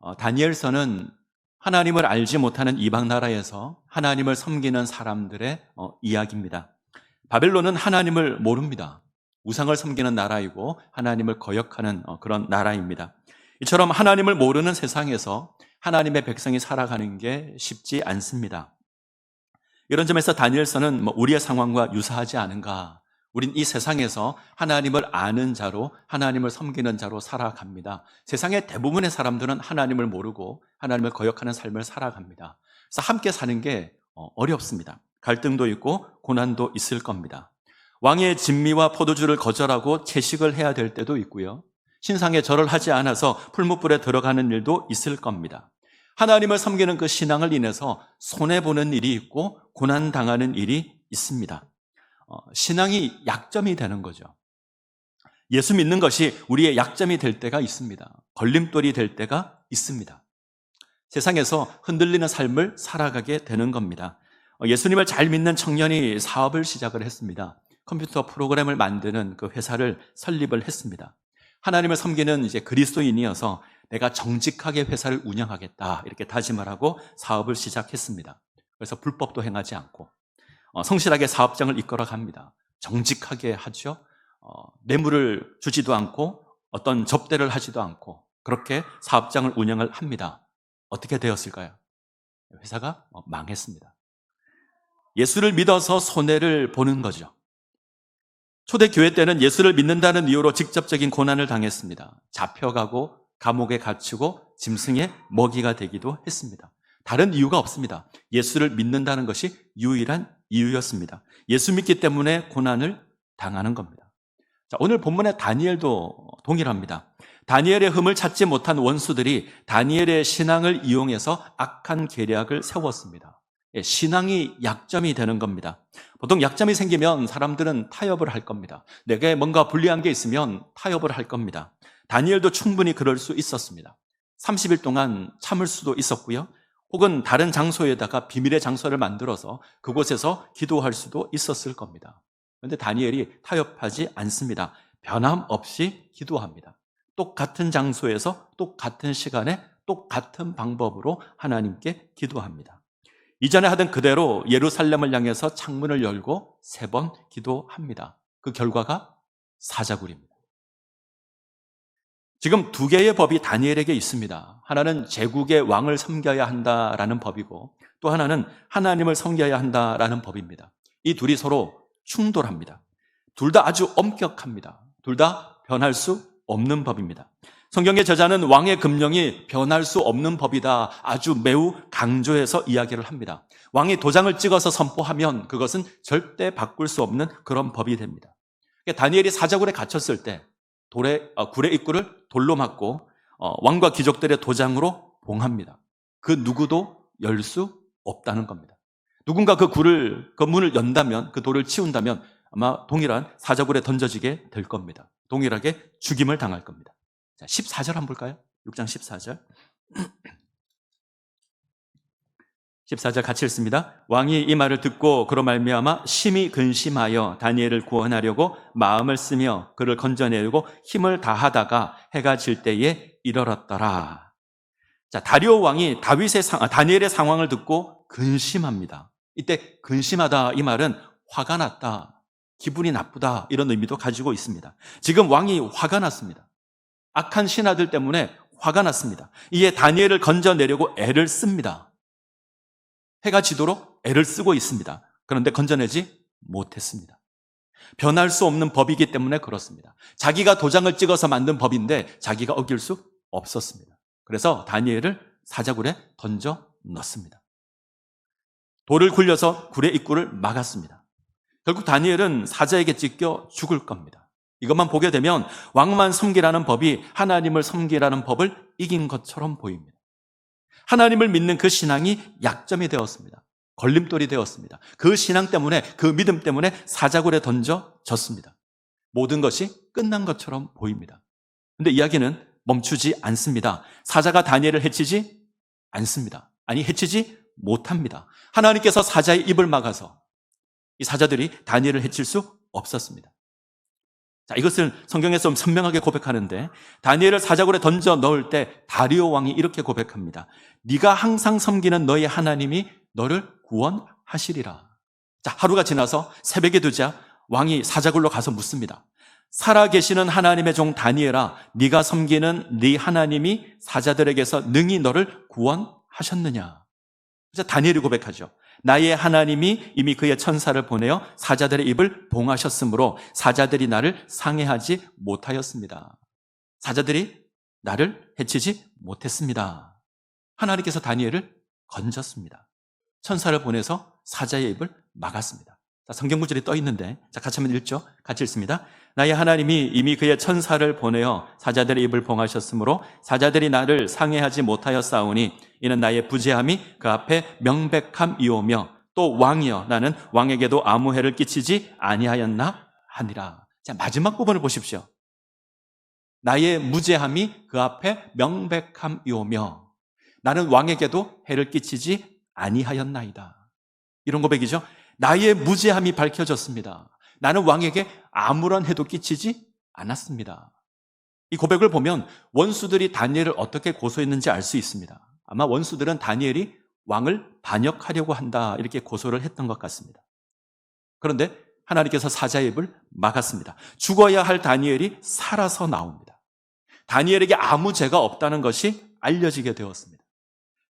어, 다니엘서는 하나님을 알지 못하는 이방 나라에서 하나님을 섬기는 사람들의 어, 이야기입니다. 바벨론은 하나님을 모릅니다. 우상을 섬기는 나라이고 하나님을 거역하는 어, 그런 나라입니다. 이처럼 하나님을 모르는 세상에서 하나님의 백성이 살아가는 게 쉽지 않습니다. 이런 점에서 다니엘서는 뭐 우리의 상황과 유사하지 않은가? 우린 이 세상에서 하나님을 아는 자로 하나님을 섬기는 자로 살아갑니다. 세상의 대부분의 사람들은 하나님을 모르고 하나님을 거역하는 삶을 살아갑니다. 그래서 함께 사는 게 어, 어렵습니다. 갈등도 있고 고난도 있을 겁니다. 왕의 진미와 포도주를 거절하고 채식을 해야 될 때도 있고요. 신상에 절을 하지 않아서 풀무불에 들어가는 일도 있을 겁니다. 하나님을 섬기는 그 신앙을 인해서 손해보는 일이 있고 고난당하는 일이 있습니다. 어, 신앙이 약점이 되는 거죠. 예수 믿는 것이 우리의 약점이 될 때가 있습니다. 걸림돌이 될 때가 있습니다. 세상에서 흔들리는 삶을 살아가게 되는 겁니다. 어, 예수님을 잘 믿는 청년이 사업을 시작을 했습니다. 컴퓨터 프로그램을 만드는 그 회사를 설립을 했습니다. 하나님을 섬기는 이제 그리스도인이어서 내가 정직하게 회사를 운영하겠다 이렇게 다짐을 하고 사업을 시작했습니다. 그래서 불법도 행하지 않고 어, 성실하게 사업장을 이끌어 갑니다. 정직하게 하죠. 어, 뇌물을 주지도 않고 어떤 접대를 하지도 않고 그렇게 사업장을 운영을 합니다. 어떻게 되었을까요? 회사가 어, 망했습니다. 예수를 믿어서 손해를 보는 거죠. 초대교회 때는 예수를 믿는다는 이유로 직접적인 고난을 당했습니다. 잡혀가고 감옥에 갇히고 짐승의 먹이가 되기도 했습니다. 다른 이유가 없습니다. 예수를 믿는다는 것이 유일한 이유였습니다. 예수 믿기 때문에 고난을 당하는 겁니다. 자, 오늘 본문의 다니엘도 동일합니다. 다니엘의 흠을 찾지 못한 원수들이 다니엘의 신앙을 이용해서 악한 계략을 세웠습니다. 예, 신앙이 약점이 되는 겁니다. 보통 약점이 생기면 사람들은 타협을 할 겁니다. 내게 뭔가 불리한 게 있으면 타협을 할 겁니다. 다니엘도 충분히 그럴 수 있었습니다. 30일 동안 참을 수도 있었고요. 혹은 다른 장소에다가 비밀의 장소를 만들어서 그곳에서 기도할 수도 있었을 겁니다. 그런데 다니엘이 타협하지 않습니다. 변함없이 기도합니다. 똑같은 장소에서 똑같은 시간에 똑같은 방법으로 하나님께 기도합니다. 이전에 하던 그대로 예루살렘을 향해서 창문을 열고 세 번 기도합니다. 그 결과가 사자굴입니다. 지금 두 개의 법이 다니엘에게 있습니다. 하나는 제국의 왕을 섬겨야 한다라는 법이고 또 하나는 하나님을 섬겨야 한다라는 법입니다. 이 둘이 서로 충돌합니다. 둘 다 아주 엄격합니다. 둘 다 변할 수 없는 법입니다. 성경의 저자는 왕의 금령이 변할 수 없는 법이다. 아주 매우 강조해서 이야기를 합니다. 왕이 도장을 찍어서 선포하면 그것은 절대 바꿀 수 없는 그런 법이 됩니다. 다니엘이 사자굴에 갇혔을 때 돌의 어, 굴의 입구를 돌로 막고 어, 왕과 귀족들의 도장으로 봉합니다. 그 누구도 열 수 없다는 겁니다. 누군가 그 굴을 그 문을 연다면 그 돌을 치운다면 아마 동일한 사자굴에 던져지게 될 겁니다. 동일하게 죽임을 당할 겁니다. 자, 14절 한번 볼까요? 6장 14절. 14절 같이 읽습니다. 왕이 이 말을 듣고 그로 말미암아 심히 근심하여 다니엘을 구원하려고 마음을 쓰며 그를 건져내려고 힘을 다하다가 해가 질 때에 이르렀더라. 자, 다리오 왕이 다윗의 상, 아, 다니엘의 상황을 듣고 근심합니다. 이때 근심하다 이 말은 화가 났다, 기분이 나쁘다 이런 의미도 가지고 있습니다. 지금 왕이 화가 났습니다. 악한 신하들 때문에 화가 났습니다. 이에 다니엘을 건져내려고 애를 씁니다. 해가 지도록 애를 쓰고 있습니다. 그런데 건져내지 못했습니다. 변할 수 없는 법이기 때문에 그렇습니다. 자기가 도장을 찍어서 만든 법인데 자기가 어길 수 없었습니다. 그래서 다니엘을 사자굴에 던져 넣습니다. 돌을 굴려서 굴의 입구를 막았습니다. 결국 다니엘은 사자에게 찢겨 죽을 겁니다. 이것만 보게 되면 왕만 섬기라는 법이 하나님을 섬기라는 법을 이긴 것처럼 보입니다. 하나님을 믿는 그 신앙이 약점이 되었습니다. 걸림돌이 되었습니다. 그 신앙 때문에, 그 믿음 때문에 사자굴에 던져졌습니다. 모든 것이 끝난 것처럼 보입니다. 근데 이야기는 멈추지 않습니다. 사자가 다니엘을 해치지 않습니다. 아니, 해치지 못합니다. 하나님께서 사자의 입을 막아서 이 사자들이 다니엘을 해칠 수 없었습니다. 자, 이것을 성경에서 선명하게 고백하는데 다니엘을 사자굴에 던져 넣을 때 다리오 왕이 이렇게 고백합니다. 네가 항상 섬기는 너의 하나님이 너를 구원하시리라. 자, 하루가 지나서 새벽에 두자 왕이 사자굴로 가서 묻습니다. 살아 계시는 하나님의 종 다니엘아, 네가 섬기는 네 하나님이 사자들에게서 능히 너를 구원하셨느냐? 그래서 다니엘이 고백하죠. 나의 하나님이 이미 그의 천사를 보내어 사자들의 입을 봉하셨으므로 사자들이 나를 상해하지 못하였습니다. 사자들이 나를 해치지 못했습니다. 하나님께서 다니엘을 건졌습니다. 천사를 보내서 사자의 입을 막았습니다. 자, 성경 구절이 떠 있는데, 자, 같이 한번 읽죠? 같이 읽습니다. 나의 하나님이 이미 그의 천사를 보내어 사자들의 입을 봉하셨으므로 사자들이 나를 상해하지 못하여 싸우니 이는 나의 부재함이 그 앞에 명백함이오며 또 왕이여 나는 왕에게도 아무 해를 끼치지 아니하였나 하니라. 자, 마지막 부분을 보십시오. 나의 무죄함이 그 앞에 명백함이오며 나는 왕에게도 해를 끼치지 아니하였나이다. 이런 고백이죠. 나의 무죄함이 밝혀졌습니다. 나는 왕에게 아무런 해도 끼치지 않았습니다. 이 고백을 보면 원수들이 다니엘을 어떻게 고소했는지 알 수 있습니다. 아마 원수들은 다니엘이 왕을 반역하려고 한다 이렇게 고소를 했던 것 같습니다. 그런데 하나님께서 사자의 입을 막았습니다. 죽어야 할 다니엘이 살아서 나옵니다. 다니엘에게 아무 죄가 없다는 것이 알려지게 되었습니다.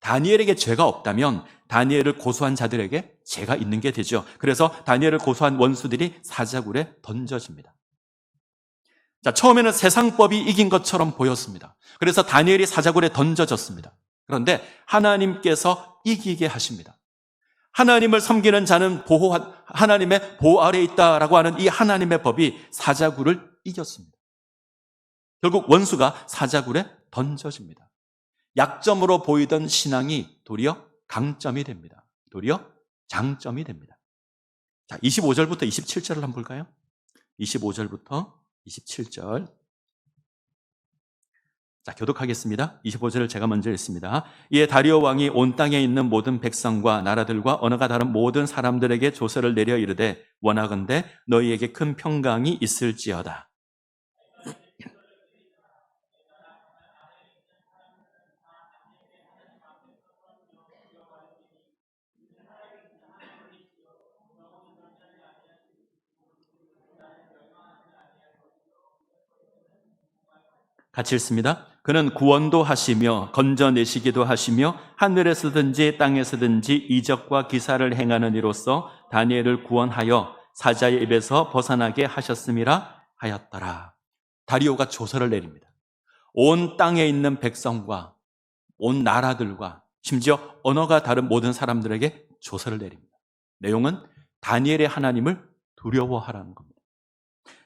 다니엘에게 죄가 없다면 다니엘을 고소한 자들에게 죄가 있는 게 되죠. 그래서 다니엘을 고소한 원수들이 사자굴에 던져집니다. 자, 처음에는 세상법이 이긴 것처럼 보였습니다. 그래서 다니엘이 사자굴에 던져졌습니다. 그런데 하나님께서 이기게 하십니다. 하나님을 섬기는 자는 보호, 하나님의 보호 아래에 있다라고 하는 이 하나님의 법이 사자굴을 이겼습니다. 결국 원수가 사자굴에 던져집니다. 약점으로 보이던 신앙이 도리어 강점이 됩니다. 도리어 장점이 됩니다. 자, 25절부터 27절을 한번 볼까요? 25절부터 27절. 자, 교독하겠습니다. 25절을 제가 먼저 읽습니다. 이에 다리오 왕이 온 땅에 있는 모든 백성과 나라들과 언어가 다른 모든 사람들에게 조서를 내려 이르되 원하건대 너희에게 큰 평강이 있을지어다. 같이 읽습니다. 그는 구원도 하시며 건져내시기도 하시며 하늘에서든지 땅에서든지 이적과 기사를 행하는 이로써 다니엘을 구원하여 사자의 입에서 벗어나게 하셨음이라 하였더라. 다리오가 조서를 내립니다. 온 땅에 있는 백성과 온 나라들과 심지어 언어가 다른 모든 사람들에게 조서를 내립니다. 내용은 다니엘의 하나님을 두려워하라는 겁니다.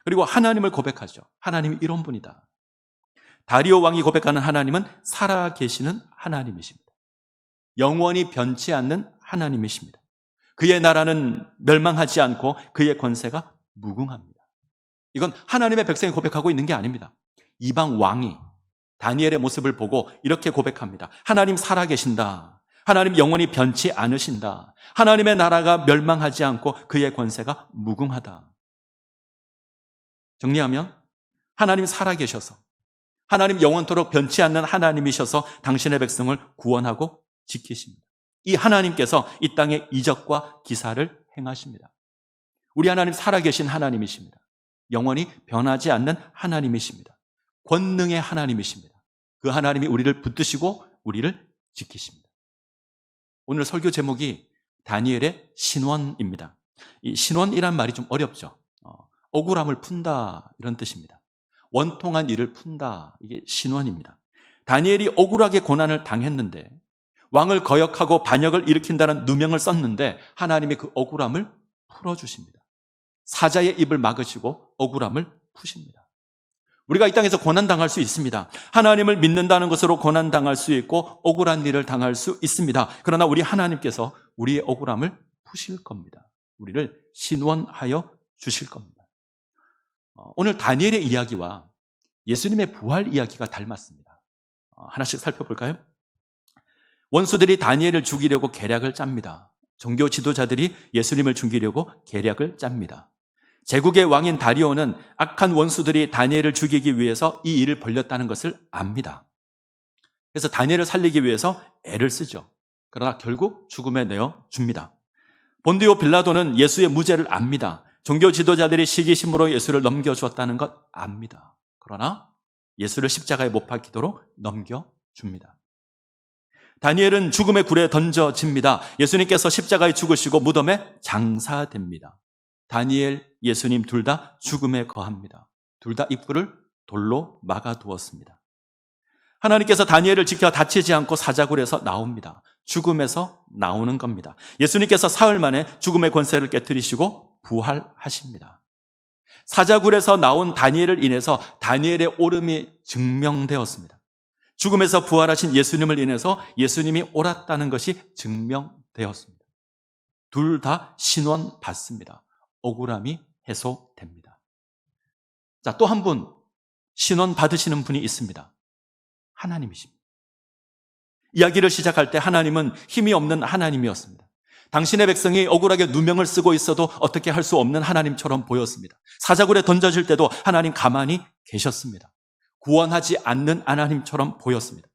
그리고 하나님을 고백하죠. 하나님이 이런 분이다. 다리오 왕이 고백하는 하나님은 살아 계시는 하나님이십니다. 영원히 변치 않는 하나님이십니다. 그의 나라는 멸망하지 않고 그의 권세가 무궁합니다. 이건 하나님의 백성이 고백하고 있는 게 아닙니다. 이방 왕이 다니엘의 모습을 보고 이렇게 고백합니다. 하나님 살아 계신다. 하나님 영원히 변치 않으신다. 하나님의 나라가 멸망하지 않고 그의 권세가 무궁하다. 정리하면 하나님 살아 계셔서 하나님 영원토록 변치 않는 하나님이셔서 당신의 백성을 구원하고 지키십니다. 이 하나님께서 이 땅에 이적과 기사를 행하십니다. 우리 하나님 살아계신 하나님이십니다. 영원히 변하지 않는 하나님이십니다. 권능의 하나님이십니다. 그 하나님이 우리를 붙드시고 우리를 지키십니다. 오늘 설교 제목이 다니엘의 신원입니다. 이 신원이란 말이 좀 어렵죠. 어, 억울함을 푼다 이런 뜻입니다. 원통한 일을 푼다. 이게 신원입니다. 다니엘이 억울하게 고난을 당했는데 왕을 거역하고 반역을 일으킨다는 누명을 썼는데 하나님이 그 억울함을 풀어주십니다. 사자의 입을 막으시고 억울함을 푸십니다. 우리가 이 땅에서 고난당할 수 있습니다. 하나님을 믿는다는 것으로 고난당할 수 있고 억울한 일을 당할 수 있습니다. 그러나 우리 하나님께서 우리의 억울함을 푸실 겁니다. 우리를 신원하여 주실 겁니다. 어, 오늘 다니엘의 이야기와 예수님의 부활 이야기가 닮았습니다. 어, 하나씩 살펴볼까요? 원수들이 다니엘을 죽이려고 계략을 짭니다. 종교 지도자들이 예수님을 죽이려고 계략을 짭니다. 제국의 왕인 다리오는 악한 원수들이 다니엘을 죽이기 위해서 이 일을 벌렸다는 것을 압니다. 그래서 다니엘을 살리기 위해서 애를 쓰죠. 그러나 결국 죽음에 내어 줍니다. 본디오 빌라도는 예수의 무죄를 압니다. 종교 지도자들이 시기심으로 예수를 넘겨주었다는 것 압니다. 그러나 예수를 십자가에 못 박히도록 넘겨줍니다. 다니엘은 죽음의 굴에 던져집니다. 예수님께서 십자가에 죽으시고 무덤에 장사됩니다. 다니엘, 예수님 둘 다 죽음에 거합니다. 둘 다 입구를 돌로 막아두었습니다. 하나님께서 다니엘을 지켜 다치지 않고 사자굴에서 나옵니다. 죽음에서 나오는 겁니다. 예수님께서 사흘 만에 죽음의 권세를 깨뜨리시고 부활하십니다. 사자굴에서 나온 다니엘을 인해서 다니엘의 오름이 증명되었습니다. 죽음에서 부활하신 예수님을 인해서 예수님이 옳았다는 것이 증명되었습니다. 둘 다 신원 받습니다. 억울함이 해소됩니다. 자, 또 한 분 신원 받으시는 분이 있습니다. 하나님이십니다. 이야기를 시작할 때 하나님은 힘이 없는 하나님이었습니다. 당신의 백성이 억울하게 누명을 쓰고 있어도 어떻게 할 수 없는 하나님처럼 보였습니다. 사자굴에 던져질 때도 하나님 가만히 계셨습니다. 구원하지 않는 하나님처럼 보였습니다.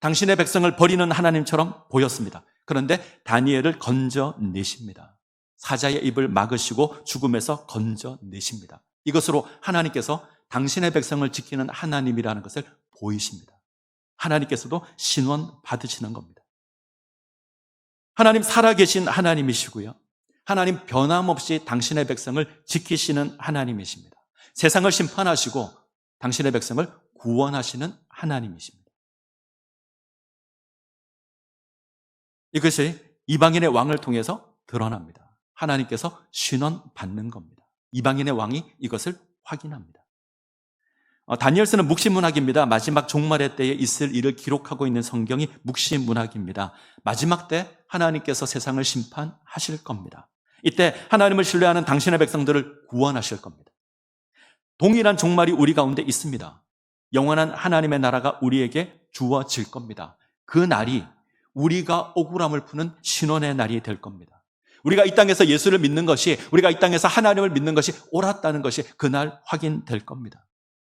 당신의 백성을 버리는 하나님처럼 보였습니다. 그런데 다니엘을 건져내십니다. 사자의 입을 막으시고 죽음에서 건져내십니다. 이것으로 하나님께서 당신의 백성을 지키는 하나님이라는 것을 보이십니다. 하나님께서도 신원 받으시는 겁니다. 하나님 살아계신 하나님이시고요. 하나님 변함없이 당신의 백성을 지키시는 하나님이십니다. 세상을 심판하시고 당신의 백성을 구원하시는 하나님이십니다. 이것이 이방인의 왕을 통해서 드러납니다. 하나님께서 신원 받는 겁니다. 이방인의 왕이 이것을 확인합니다. 어, 다니엘서는 묵시문학입니다. 마지막 종말의 때에 있을 일을 기록하고 있는 성경이 묵시문학입니다. 마지막 때 하나님께서 세상을 심판하실 겁니다. 이때 하나님을 신뢰하는 당신의 백성들을 구원하실 겁니다. 동일한 종말이 우리 가운데 있습니다. 영원한 하나님의 나라가 우리에게 주어질 겁니다. 그 날이 우리가 억울함을 푸는 신원의 날이 될 겁니다. 우리가 이 땅에서 예수를 믿는 것이, 우리가 이 땅에서 하나님을 믿는 것이 옳았다는 것이 그날 확인될 겁니다.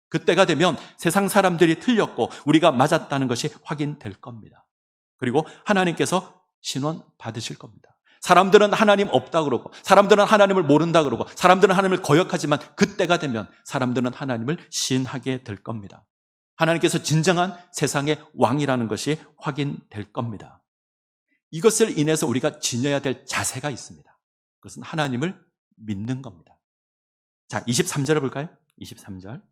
그때가 되면 세상 사람들이 틀렸고 우리가 맞았다는 것이 확인될 겁니다. 그리고 하나님께서 신원 받으실 겁니다. 사람들은 하나님 없다 그러고 사람들은 하나님을 모른다 그러고 사람들은 하나님을 거역하지만 그때가 되면 사람들은 하나님을 신하게 될 겁니다. 하나님께서 진정한 세상의 왕이라는 것이 확인될 겁니다. 이것을 인해서 우리가 지녀야 될 자세가 있습니다. 그것은 하나님을 믿는 겁니다. 자, 23절을 볼까요? 23절.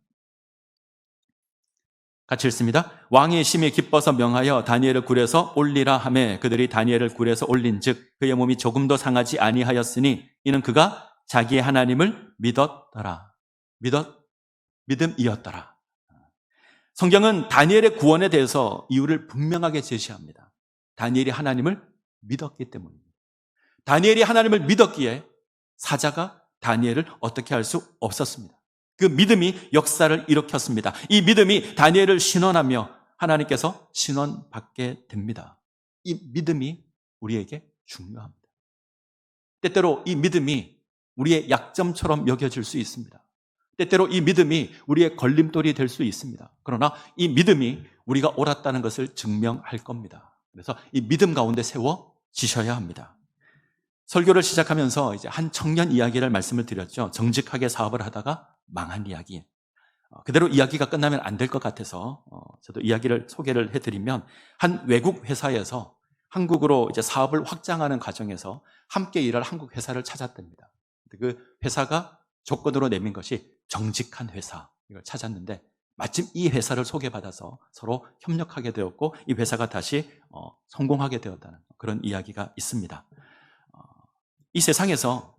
같이 읽습니다. 왕이 심히 기뻐서 명하여 다니엘을 굴에서 올리라 하매 그들이 다니엘을 굴에서 올린즉 그의 몸이 조금도 상하지 아니하였으니 이는 그가 자기의 하나님을 믿었더라. 믿었 믿음이었더라. 성경은 다니엘의 구원에 대해서 이유를 분명하게 제시합니다. 다니엘이 하나님을 믿었기 때문입니다. 다니엘이 하나님을 믿었기에 사자가 다니엘을 어떻게 할 수 없었습니다. 그 믿음이 역사를 일으켰습니다. 이 믿음이 다니엘을 신원하며 하나님께서 신원받게 됩니다. 이 믿음이 우리에게 중요합니다. 때때로 이 믿음이 우리의 약점처럼 여겨질 수 있습니다. 때때로 이 믿음이 우리의 걸림돌이 될 수 있습니다. 그러나 이 믿음이 우리가 옳았다는 것을 증명할 겁니다. 그래서 이 믿음 가운데 세워지셔야 합니다. 설교를 시작하면서 이제 한 청년 이야기를 말씀을 드렸죠. 정직하게 사업을 하다가 망한 이야기. 어, 그대로 이야기가 끝나면 안 될 것 같아서 어, 저도 이야기를 소개를 해드리면 한 외국 회사에서 한국으로 이제 사업을 확장하는 과정에서 함께 일할 한국 회사를 찾았답니다. 그 회사가 조건으로 내민 것이 정직한 회사 이걸 찾았는데 마침 이 회사를 소개받아서 서로 협력하게 되었고 이 회사가 다시 어, 성공하게 되었다는 그런 이야기가 있습니다. 이 세상에서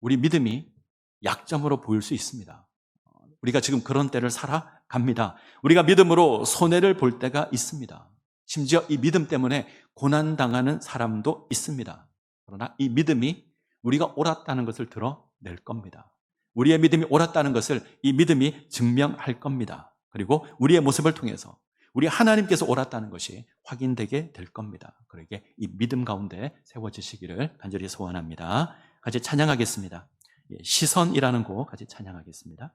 우리 믿음이 약점으로 보일 수 있습니다. 우리가 지금 그런 때를 살아갑니다. 우리가 믿음으로 손해를 볼 때가 있습니다. 심지어 이 믿음 때문에 고난당하는 사람도 있습니다. 그러나 이 믿음이 우리가 옳았다는 것을 드러낼 겁니다. 우리의 믿음이 옳았다는 것을 이 믿음이 증명할 겁니다. 그리고 우리의 모습을 통해서 우리 하나님께서 옳았다는 것이 확인되게 될 겁니다. 그러게 이 믿음 가운데 세워지시기를 간절히 소원합니다. 같이 찬양하겠습니다. 시선이라는 곡 같이 찬양하겠습니다.